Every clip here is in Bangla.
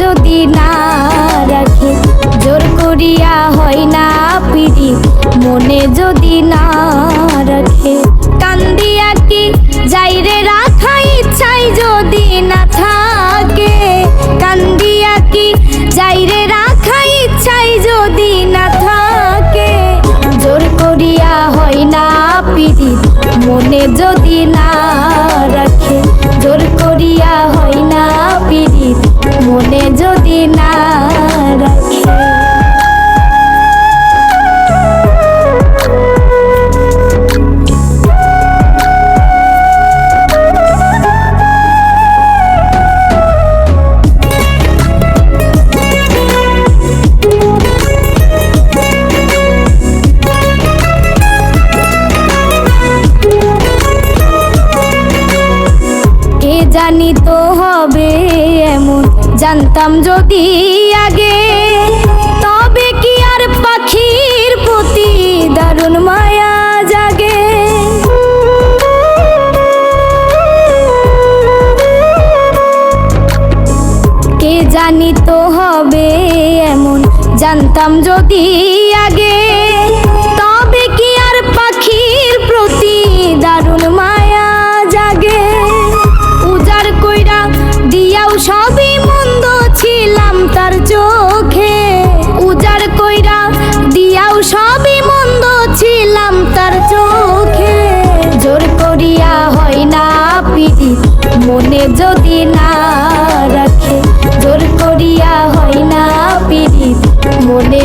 যদি না রাখে, জোর করিয়া হয় না পিড়ি। মনে যদি না রাখে কান্দিয়া কি যাই রে রাখা ইচ্ছাই যদি না থাকে কান্দিয়া কি যাই রে রাখা ইচ্ছাই যদি না থাকে, জোর করিয়া হয় না পিড়ি। মনে যদি না রাখে জানি তো হবে এমন। জানতাম যদি আগে, তবে কি আর পাখির প্রতি দারুণ মায়া জাগে? কে জানি তো হবে এমন। জানতাম যদি আগে মনে যদি না রাখে জোর করিয়া হয় না পিড়িত। মনে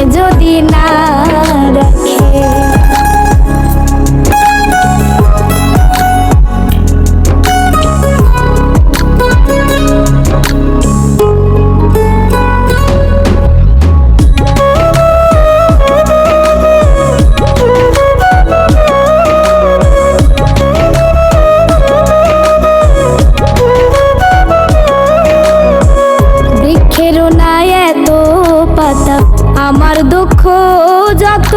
দুঃখ যত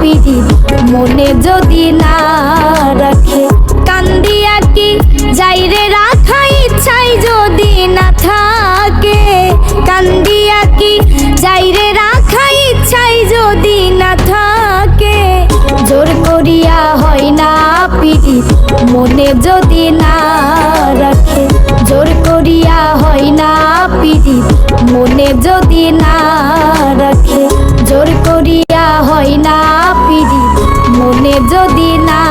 পিড়ি মনে যদি না রাখে কান্দিয়া কি যাইরে রাখা ইচ্ছাই যদি না থাকে কান্দিয়া কি যাইরে রাখা ইচ্ছাই যদি না থাকে, জোর করিয়া হয় না পিড়ি মনে যদি না রাখে, জোর করিয়া হয় না পিড়ি মনে যদি না রাখে মনে যদি না